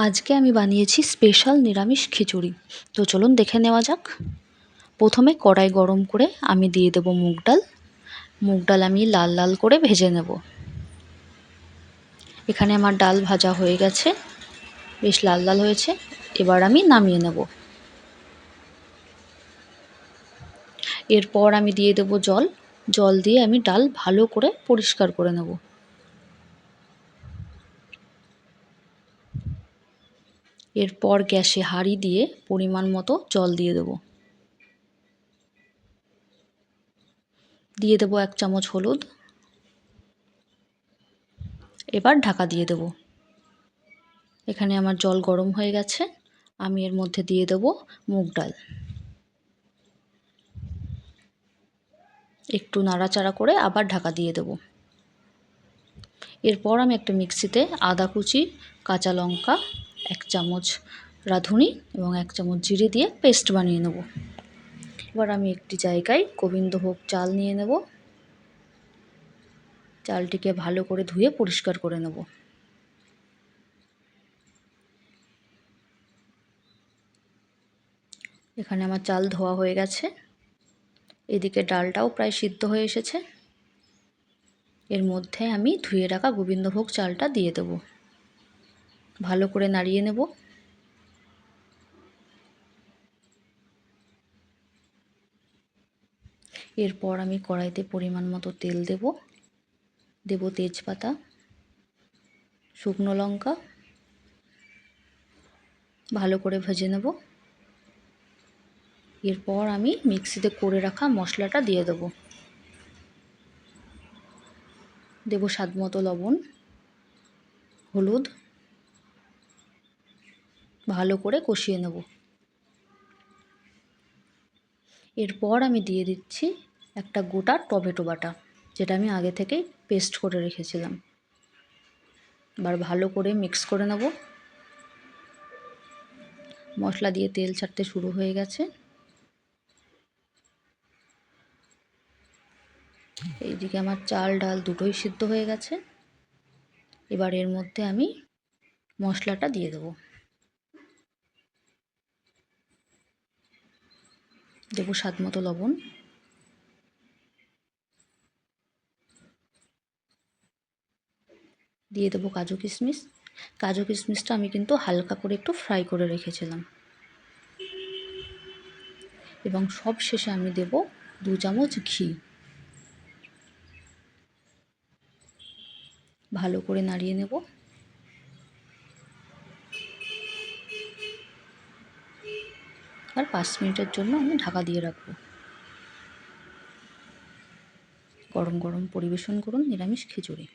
আজকে আমি বানিয়েছি স্পেশাল নিরামিষ খিচুড়ি। তো চলুন দেখে নেওয়া যাক। প্রথমে কড়াই গরম করে আমি দিয়ে দেব মুগ ডাল। মুগ ডাল আমি লাল লাল করে ভেজে নেব। এখানে আমার ডাল ভাজা হয়ে গেছে। বেশ লাল লাল হয়েছে। এবার আমি নামিয়ে নেব। এরপর আমি দিয়ে দেব জল। জল দিয়ে আমি ডাল ভালো করে পরিষ্কার করে নেব। এরপর গ্যাসে হাঁড়ি দিয়ে পরিমাণ মতো জল দিয়ে দেবো। দিয়ে দেবো এক চামচ হলুদ। এবার ঢাকা দিয়ে দেবো। এখানে আমার জল গরম হয়ে গেছে। আমি এর মধ্যে দিয়ে দেবো মুগ ডাল। একটু নাড়াচাড়া করে আবার ঢাকা দিয়ে দেবো। এরপর আমি একটা মিক্সিতে আদা কুচি, কাঁচা লঙ্কা এক চামচ রাঁধুনি এবং এক চামচ জিরে দিয়ে পেস্ট বানিয়ে নেব। এবার আমি একটি জায়গায় গোবিন্দভোগ চাল নিয়ে নেব। চালটিকে ভালো করে ধুয়ে পরিষ্কার করে নেব। এখানে আমার চাল ধোয়া হয়ে গেছে। এদিকে ডালটাও প্রায় সিদ্ধ হয়ে এসেছে। এর মধ্যে আমি ধুয়ে রাখা গোবিন্দভোগ চালটা দিয়ে দেব। ভালো করে নাড়িয়ে নেব। এরপর আমি কড়াইতে পরিমাণ মতো তেল দেব। দেব তেজপাতা, শুকনো লঙ্কা, ভালো করে ভেজে নেব। এরপর আমি মিক্সিতে করে রাখা মশলাটা দিয়ে দেবো। দেব স্বাদ মতো লবণ, হলুদ ভালো করে কষিয়ে নেব। এরপর আমি দিয়ে দিচ্ছি একটা গোটা টমেটো বাটা, যেটা আমি আগে থেকেই পেস্ট করে রেখেছিলাম। এবার ভালো করে মিক্স করে নেব। মশলা দিয়ে তেল ছাড়তে শুরু হয়ে গেছে। এইদিকে আমার চাল ডাল দুটোই সিদ্ধ হয়ে গেছে। এবার এর মধ্যে আমি মশলাটা দিয়ে দেবো। দেবো স্বাদ মতো লবণ। দিয়ে দেবো কাজু কিশমিশ। কাজু কিশমিশটা আমি কিন্তু হালকা করে একটু ফ্রাই করে রেখেছিলাম। এবং সব শেষে আমি দেব দু চামচ ঘি। ভালো করে নাড়িয়ে নেব। আর পাঁচ মিনিটের জন্য আমি ঢাকা দিয়ে রাখব। গরম গরম পরিবেশন করুন নিরামিষ খিচুড়ি।